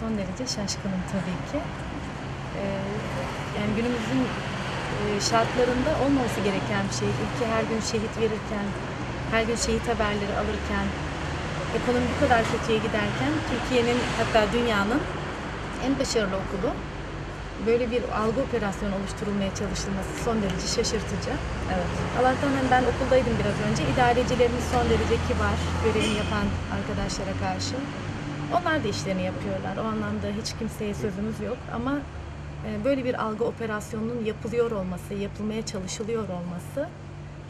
Son derece şaşkınım tabii ki. Ee, yani günümüzün e, şartlarında olmaması gereken bir şey. Ülke her gün şehit verirken, her gün şehit haberleri alırken, ekonomi bu kadar kötüye giderken Türkiye'nin hatta dünyanın en başarılı okulu böyle bir algı operasyonu oluşturulmaya çalışılması son derece şaşırtıcı. Evet. Allah'tan hani ben okuldaydım biraz önce. İdarecilerimiz son derece kibar, görevini yapan arkadaşlara karşı. Onlar da işlerini yapıyorlar. O anlamda hiç kimseye sözümüz yok ama e, böyle bir algı operasyonunun yapılıyor olması, yapılmaya çalışılıyor olması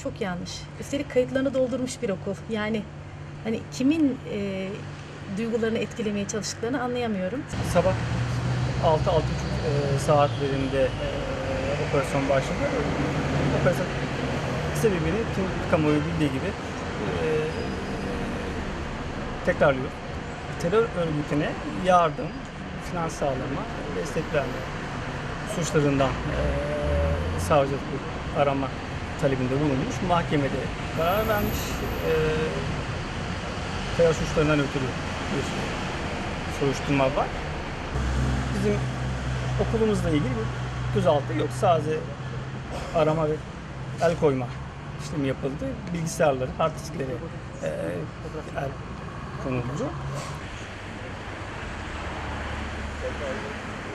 çok yanlış. Üstelik kayıtlarını doldurmuş bir okul. Yani hani kimin e, duygularını etkilemeye çalıştıklarını anlayamıyorum. Sabah 6-6.30 e, saatlerinde e, operasyon başladı. Operasyon sebebini tüm kamuoyu bildiği gibi e, tekrarlıyor. Terör örgütüne yardım, finans sağlama, destek verme suçlarından e, savcılık arama talebinde bulunmuş. Mahkemede karar vermiş. E, terör suçlarından ötürü bir soruşturma var bizim okulumuzla ilgili bir gözaltı yok. Sadece arama ve el koyma işlemi yapıldı. Bilgisayarları, hard diskleri e, el konuldu. Thank you.